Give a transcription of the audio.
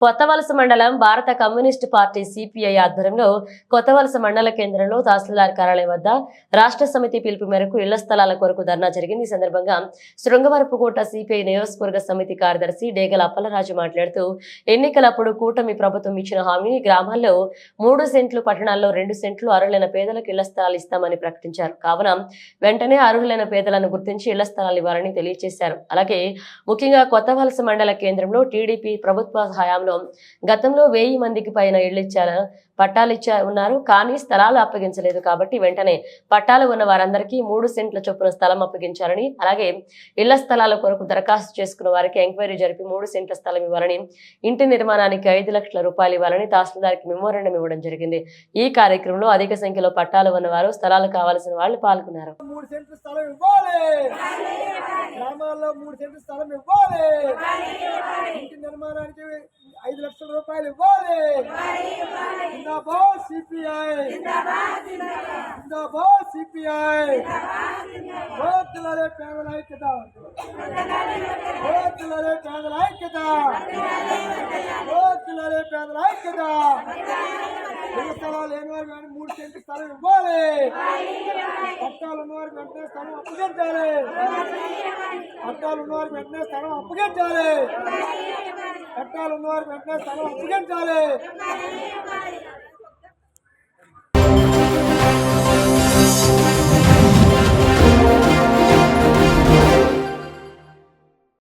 కొత్తవలస మండలం భారత communist party CPI ఆధ్వర్యంలో కొత్తవలస మండల కేంద్రంలో తహసీల్దార్ కార్యాలయం వద్ద రాష్ట్ర సమితి పిలుపు మేరకు ఇళ్ళ స్థలాల కొరకు ధర్నా జరిగింది. ఈ సందర్భంగా శృంగవరపుకోట సిపిఐ నియోజకవర్గ సమితి కార్యదర్శి డేగల అప్పలరాజు మాట్లాడుతూ ఎన్నికలప్పుడు కూటమి ప్రభుత్వం ఇచ్చిన హామీని గ్రామాల్లో మూడు సెంట్లు పట్టణాల్లో రెండు సెంట్లు అర్హులైన పేదలకు ఇళ్ళ స్థలాలు ఇస్తామని ప్రకటించారు. కావున వెంటనే అర్హులైన పేదలను గుర్తించి ఇళ్ళ స్థలాలు ఇవ్వాలని తెలియజేశారు. అలాగే ముఖ్యంగా కొత్త వలస మండల కేంద్రంలో టీడీపీ ప్రభుత్వ హయాంలో గతంలో వెయ్యి మందికి పైన ఇళ్ళు ఇచ్చారు పట్టాలు ఇచ్చా ఉన్నారు కానీ స్థలాలు అప్పగించలేదు కాబట్టి వెంటనే పట్టాలు ఉన్న వారందరికీ మూడు సెంట్ల చొప్పున స్థలం అప్పగించాలని అలాగే ఇళ్ళ స్థలాల కొరకు దరఖాస్తు చేసుకున్న వారికి ఎంక్వైరీ జరిపి మూడు సెంట్ల స్థలం ఇవ్వాలని ఇంటి నిర్మాణానికి ఐదు లక్షల రూపాయలు ఇవ్వాలని తహసీల్దార్కి మెమోరాండం ఇవ్వడం జరిగింది. ఈ కార్యక్రమంలో అధిక సంఖ్యలో పట్టాలు ఉన్నవారు స్థలాలు కావాల్సిన వాళ్ళు పాల్గొన్నారు. గ్రామాల్లో మూడు సెంట్లు స్థలం ఇవ్వాలి! ఇంటి నిర్మాణానికి ఐదు లక్షల రూపాయలు. ఇవ్వాలి జిందాబాద్ సిపిఐ. జిందాబాద్ సిపిఐ. ఓతులరే పేదల ఐక్యత. ఓతులరే పేదల ఐక్యత. ఓతులరే పేదల ఐక్యత. ఇళ్ళ స్థలాలు లేని వారు కానీ మూడు సెంట్లు స్థలం ఇవ్వాలి. పట్టాలు ఉన్నవారికి వెంటనే స్థలం అప్పగించాలి. పట్టాలు ఉన్నవారికి వెంటనే స్థలం అప్పగించాలి. పట్టాలు ఉన్నవారికి వెంటనే స్థలం అప్పగించాలి.